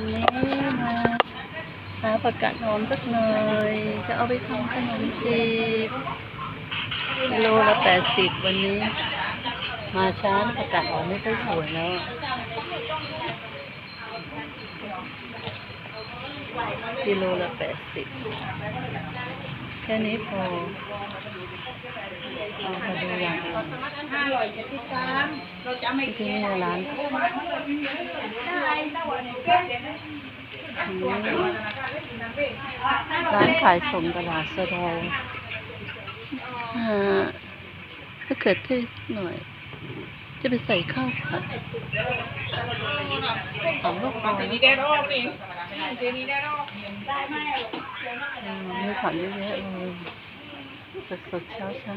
วันนี้มาหาผักกาดหอมสักหน่อย จะเอาไปทำขนมจีบกิโลละแปดสิบวันนี้ มาช้านะผักกาดหอมไม่ค่อยสวยแล้วกิโลละแปดสิบแค่นี้พอเอามาดูอย่างอื่น ห้าร้อยเจ็ดสิบสามเราจะไม่ที่นี่ร้านอืมร้านขายสมตลาดสะดอยอ่าถ้าเกิดเทศหน่อย จะไปใส่ข้าวผัดสองลูกพอนี่ได้รอบเองเจนี่ได้รอบได้ไหมอืมมีผักเยอะแยะเลยสดๆเช้าเช้า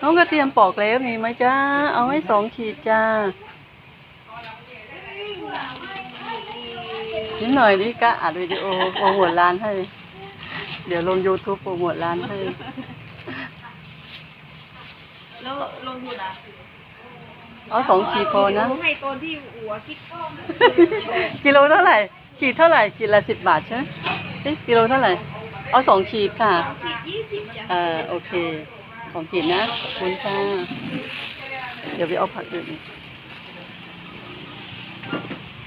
น้องกระเทียมปอกแล้วมีไหมจ้า เอาให้สองขีดจ้านิดหน่อยดิกะอัดวิดีโอโปรโมทร้านให้ เดี๋ยวลง YouTube โปรโมทร้านให้ แล้วลงอยู่นะเอาสองขีดพอนะ ให้ตอนที่หัวคิดกล้องกิโลเท่าไหร่ ขีดเท่าไหร่ ขีดละสิบบาทใช่ไหม เอ๊ะกิโลเท่าไหร่ เอาสองขีดค่ะขีดยี่สิบจ้ะเอ่อโอเคสองขีดนะขอบคุณค่ะ เดี๋ยวไปเอาผักอื่นอีก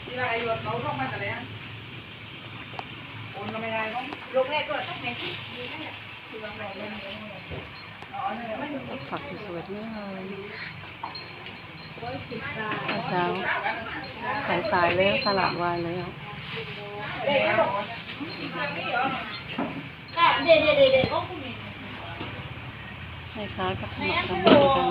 ที่เราไอ้รถเขาต้องมาแต่แล้วโอนก็ไม่ได้ต้องลงแรกก็ต้องไหนที่ดีนั่นแหละคือวางรอเลยอ๋อเนี่ยไม่ถึงเอาผักสวยๆนี่เลยร้อยสิบบาทเช้าขายสายแล้วตลาดวายแล้ว แม่ค่ะก็บขนมทำให้ดูกัน